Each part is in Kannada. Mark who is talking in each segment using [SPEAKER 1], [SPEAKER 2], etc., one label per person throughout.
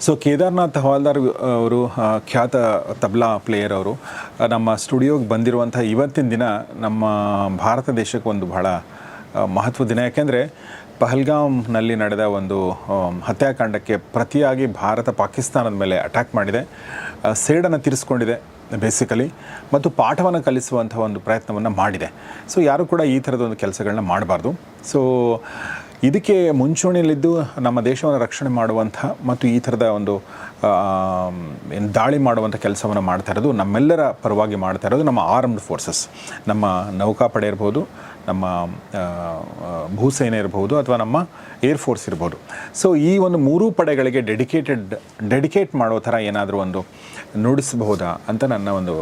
[SPEAKER 1] ಸೊ ಕೇದಾರ್ನಾಥ್ ಹವಾಲ್ದಾರ್ ಅವರು ಖ್ಯಾತ ತಬ್ಲಾ ಪ್ಲೇಯರ್ ಅವರು ನಮ್ಮ ಸ್ಟುಡಿಯೋಗೆ ಬಂದಿರುವಂಥ ಇವತ್ತಿನ ದಿನ ನಮ್ಮ ಭಾರತ ದೇಶಕ್ಕೆ ಒಂದು ಬಹಳ ಆ, ಮಹತ್ವದ ದಿನ. ಯಾಕೆಂದರೆ ಪಹಲ್ಗಾಮ್ನಲ್ಲಿ ನಡೆದ ಒಂದು ಹತ್ಯಾಕಾಂಡಕ್ಕೆ ಪ್ರತಿಯಾಗಿ ಭಾರತ ಪಾಕಿಸ್ತಾನದ ಮೇಲೆ ಅಟ್ಯಾಕ್ ಮಾಡಿದೆ. ಸೇಡನ್ನು ತೀರಿಸ್ಕೊಂಡಿದೆ ಬೇಸಿಕಲಿ ಮತ್ತು ಪಾಠವನ್ನು ಕಲಿಸುವಂಥ ಒಂದು ಪ್ರಯತ್ನವನ್ನು ಮಾಡಿದೆ. ಸೊ ಯಾರು ಕೂಡ ಈ ಥರದ ಒಂದು ಕೆಲಸಗಳನ್ನ ಮಾಡಬಾರ್ದು. ಸೊ ಇದಕ್ಕೆ ಮುಂಚೂಣಿಯಲ್ಲಿದ್ದು ನಮ್ಮ ದೇಶವನ್ನು ರಕ್ಷಣೆ ಮಾಡುವಂಥ ಮತ್ತು ಈ ಥರದ ಒಂದು ಏನು ದಾಳಿ ಮಾಡುವಂಥ ಕೆಲಸವನ್ನು ಮಾಡ್ತಾ ಇರೋದು, ನಮ್ಮೆಲ್ಲರ ಪರವಾಗಿ ಮಾಡ್ತಾ ಇರೋದು ನಮ್ಮ ಆರ್ಮ್ಡ್ ಫೋರ್ಸಸ್ ನಮ್ಮ ನೌಕಾಪಡೆ ಇರ್ಬೋದು, ನಮ್ಮ ಭೂಸೇನೆ ಇರ್ಬೋದು ಅಥವಾ ನಮ್ಮ ಏರ್ ಫೋರ್ಸ್ ಇರ್ಬೋದು. ಸೊ ಈ ಒಂದು ಮೂರೂ ಪಡೆಗಳಿಗೆ ಡೆಡಿಕೇಟೆಡ್ ಡೆಡಿಕೇಟ್ ಮಾಡೋ ಥರ ಏನಾದರೂ ಒಂದು ನುಡಿಸಬಹುದಾ ಅಂತ ನನ್ನ ಒಂದು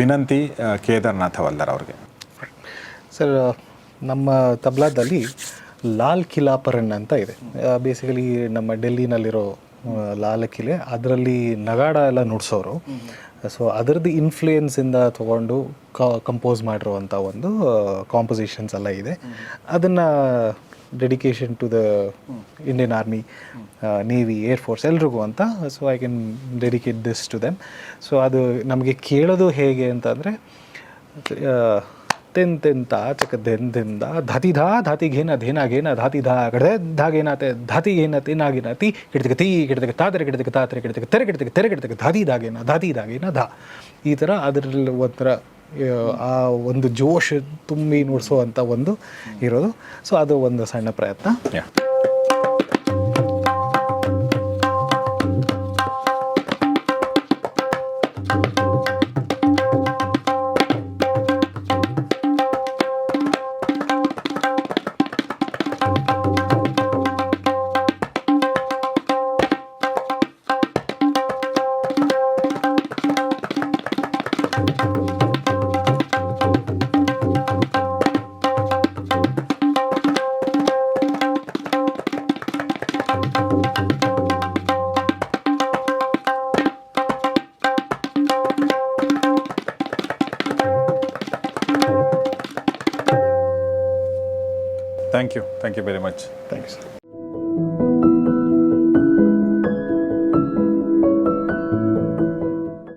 [SPEAKER 1] ವಿನಂತಿ ಕೇದಾರ್ನಾಥ ಹವಲ್ದಾರ್ ಅವ್ರಿಗೆ.
[SPEAKER 2] ಸರ್, ನಮ್ಮ ತಬ್ಲಾದಲ್ಲಿ ಲಾಲ್ ಕಿಲಾಪರನ್ ಅಂತ ಇದೆ. ಬೇಸಿಕಲಿ ನಮ್ಮ ಡೆಲ್ಲಿನಲ್ಲಿರೋ ಲಾಲ್ ಕಿಲೆ ಅದರಲ್ಲಿ ನಗಾಡ ಎಲ್ಲ ನುಡ್ಸೋರು. ಸೊ ಅದರದ್ದು ಇನ್ಫ್ಲೂಯೆನ್ಸಿಂದ ತೊಗೊಂಡು ಕಂಪೋಸ್ ಮಾಡಿರುವಂಥ ಒಂದು ಕಾಂಪೋಸಿಷನ್ಸ್ ಎಲ್ಲ ಇದೆ. ಅದನ್ನು dedication to the Indian Army Navy Air Force ಎಲ್ರಿಗೂ ಅಂತ so I can dedicate this to them so ಅದು ನಮಗೆ ಕೇಳೋದು ಹೇಗೆ ಅಂತಂದರೆ ತೆನ್ ತೆಂತ ಚಕ ದೆಂದೆಂದ ದೆಂದ ಧಾತಿ ಘೇನ, ಧೇನ ಘೇನ, ಧಾತಿ ಧಾ ಕಡೆ ಧಾ ಘೇನ ತೆ, ಧಾತಿ ಘೇನ ತೇನ ತಿ ಕಿಡ್ತಕ ತೀ ಕಿಡ್ತಕ ತಾತರೆ ಗಿಡದಕ್ಕೆ ತಾತರೆ ಕಿಡ್ತಕ ತೆರೆ ಗಿಡದಕ್ಕೆ ತೆರೆ ಕಿಡ್ತಕ ಧಾತಿ ಧಾ ಘೇನ, ಧಾತಿ ಧಾ ಘೇನ ಧಾ. ಈ ಥರ ಅದರಲ್ಲಿ ಒಂಥರ ಆ ಒಂದು ಜೋಶ್ ತುಂಬಿ ನುಡಿಸುವಂಥ ಒಂದು ಇರೋದು. ಸೊ ಅದು ಒಂದು ಸಣ್ಣ ಪ್ರಯತ್ನ.
[SPEAKER 1] Thank you. Thank you
[SPEAKER 2] very much. thanks.